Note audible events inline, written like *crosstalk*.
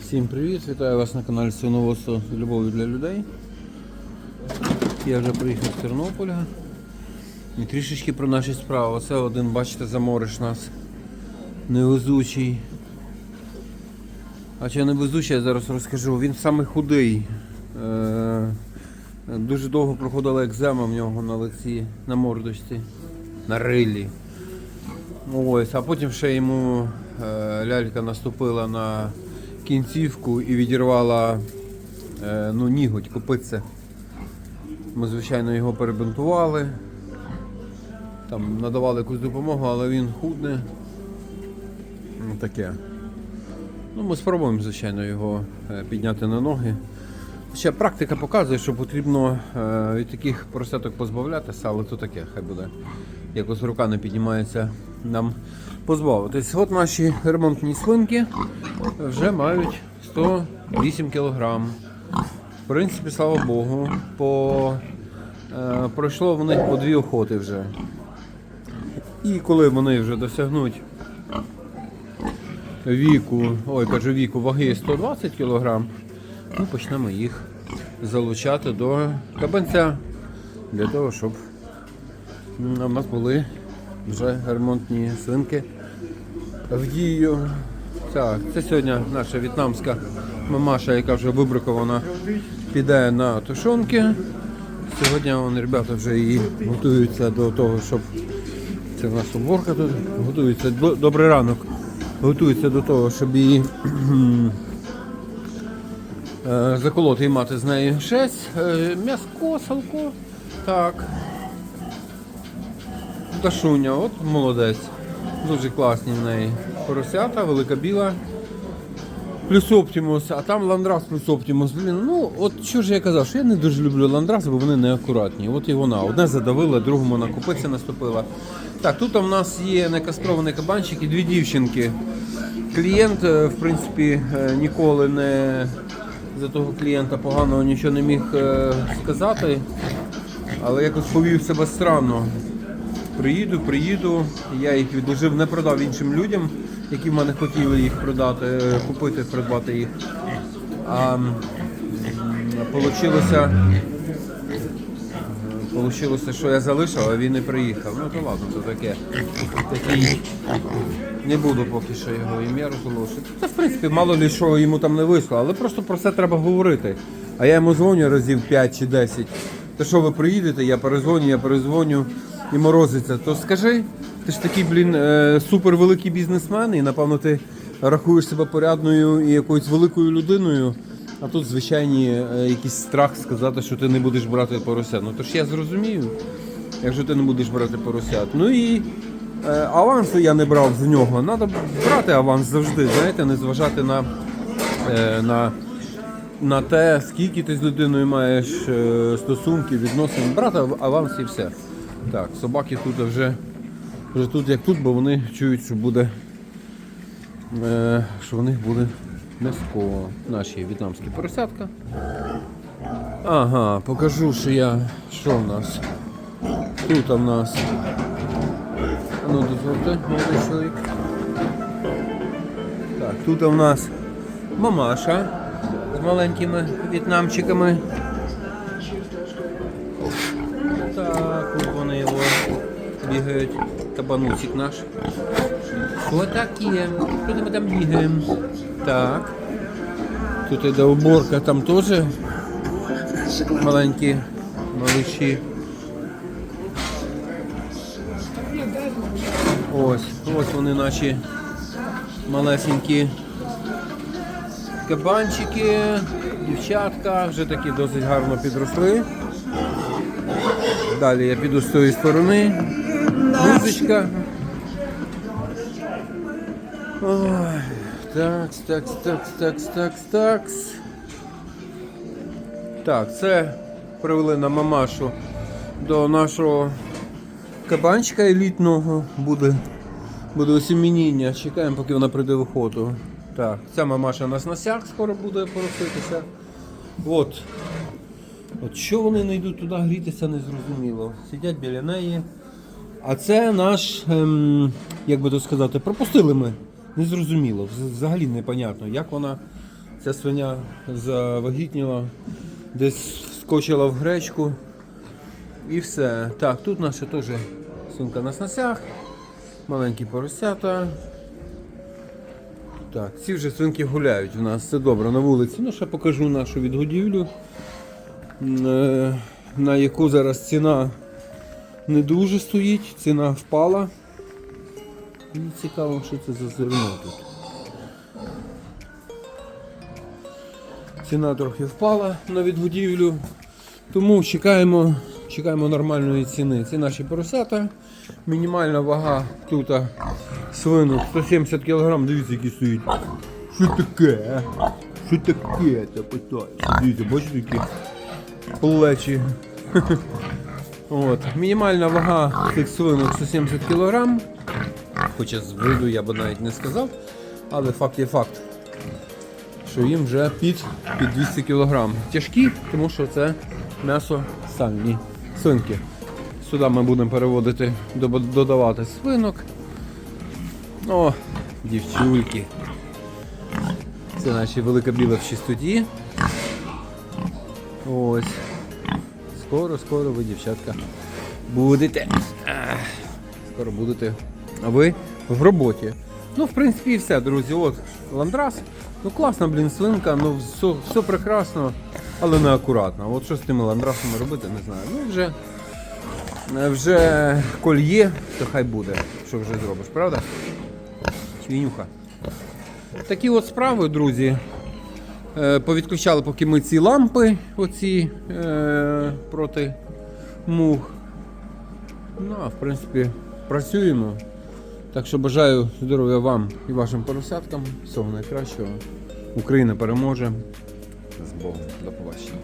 Всім привіт! Вітаю вас на каналі Свиноводство з любов'ю для людей. Я вже приїхав з Тернополя. І трішечки про наші справи. Оце один, бачите, замориш нас невезучий. А чи невезучий, я зараз розкажу. Він самий худий. Е, Дуже довго проходила екзема в нього на лиці, на мордочці, на рилі. Ось, а потім ще йому е, лялька наступила на кінцівку і відірвала е, ну, ніготь, копитце. Ми, звичайно, його перебинтували, там надавали якусь допомогу, але він худне. Ну, таке. Ну, ми спробуємо, звичайно, його е, підняти на ноги. Ще практика показує, що потрібно е, від таких поросяток позбавлятися, але то таке, хай буде. Якось рука не піднімається нам позбавитись. От наші ремонтні свинки вже мають 108 кг. В принципі, слава Богу, по, е, пройшло в них по дві охоти вже. І коли вони вже досягнуть віку, ой, кажу віку, ваги 120 кг, ми почнемо їх залучати до кабанця для того, щоб у нас були вже ремонтні свинки в дію. Так, це сьогодні наша в'єтнамська мамаша, яка вже вибракована, піде на тушонки. Сьогодні вони, ребята вже і готуються до того, щоб це в нас уборка тут. Готуються. До- Добрий ранок. Готуються до того, щоб її *clears throat* заколоти і мати з нею шесть. Е, М'яско, салко. Так. Дашуня, от молодець. Дуже класні в неї поросята, велика біла. Плюс Оптимус, а там Ландрас плюс Оптимус. Блін, ну от що ж я казав, що я не дуже люблю Ландраси, бо вони неакуратні. От і вона. Одне задавила, другому на купиці наступила. Так, тут у нас є некастрований кабанчик і дві дівчинки. Клієнт, е, в принципі, е, ніколи не за того клієнта поганого нічого не міг е, сказати, але якось повів себе странно. Приїду, приїду, я їх відложив, не продав іншим людям, які в мене хотіли їх продати, е, купити, придбати їх. А получилося, получилося, що я залишив, а він не приїхав. Ну то ладно, то таке. Такий. Не буду поки що його ім'я розголошувати. Та в принципі, мало ли що йому там не вийшло, але просто про це треба говорити. А я йому дзвоню разів 5 чи 10. Та що ви приїдете, я перезвоню, я перезвоню і морозиться. То скажи, ти ж такий, блін, е, супервеликий бізнесмен, і напевно ти рахуєш себе порядною і якоюсь великою людиною. А тут звичайні е, якийсь страх сказати, що ти не будеш брати поросят. Ну то ж я зрозумію, якщо ти не будеш брати поросят. Ну і е, авансу я не брав з нього. Треба брати аванс завжди, знаєте, не зважати на, е, на, на те, скільки ти з людиною маєш стосунків, відносин. Брати аванс і все. Так, собаки тут вже, вже тут як тут, бо вони чують, що буде що в них буде м'яско. Наші в'єтнамські поросятка. Ага, покажу, що я. Що в нас? Тут у нас. Ну, дозвольте, молодий чоловік. Так, тут у нас мамаша з маленькими в'єтнамчиками. Так, от вони його бігають. Кабанусик наш. Що таке? Що ми там бігаємо? Так. Тут іде уборка, там теж маленькі малыші. Ось, ось вони наші малесенькі кабанчики, дівчатка, вже такі досить гарно підросли. Далі я піду з тої сторони. Музичка. Ой, такс, такс, такс, такс, такс, такс. Так, це привели на мамашу до нашого кабанчика елітного. Буде, буде осімініння. Чекаємо, поки вона прийде в охоту. Так, ця мамаша на снасях скоро буде пороситися. От. От що вони не йдуть туди грітися, не зрозуміло. Сидять біля неї. А це наш, ем, як би то сказати, пропустили ми. Незрозуміло, вз- взагалі непонятно, як вона, ця свиня завагітніла, десь скочила в гречку і все. Так, тут наша теж свинка на снасях, маленькі поросята. Так, ці вже свинки гуляють у нас, це добре на вулиці. Ну, ще покажу нашу відгодівлю, е, на яку зараз ціна не дуже стоїть, ціна впала. Мені цікаво, що це за зерно тут. Ціна трохи впала на відгодівлю, тому чекаємо, чекаємо нормальної ціни. Це наші поросята. Мінімальна вага тут свинок 170 кг, дивіться, які стоїть. Що таке? Що таке? Та питаю. Дивіться, бачите, які плечі. *laughs* От. Мінімальна вага цих свинок 170 кг. Хоча з виду я би навіть не сказав, але факт є факт, що їм вже під, під 200 кг. Тяжкі, тому що це м'ясо сальні свинки. Сюди ми будемо переводити, додавати свинок. О, дівчульки. Це наші великобіли в чистоті. Ось. Скоро, скоро ви, дівчатка, будете. Скоро будете. А ви в роботі. Ну, в принципі, і все, друзі. От ландрас. Ну класна, блін, свинка, ну все, все прекрасно, але не акуратно. От що з тими ландрасами робити, не знаю. Ну вже, е, вже є, то хай буде. Що вже зробиш, правда? Чвінюха. Такі от справи, друзі. Е, Повідключали поки ми ці лампи, оці е, проти мух. Ну, а в принципі, працюємо. Так що бажаю здоров'я вам і вашим поросяткам. Всього найкращого. Україна переможе. З Богом. До побачення.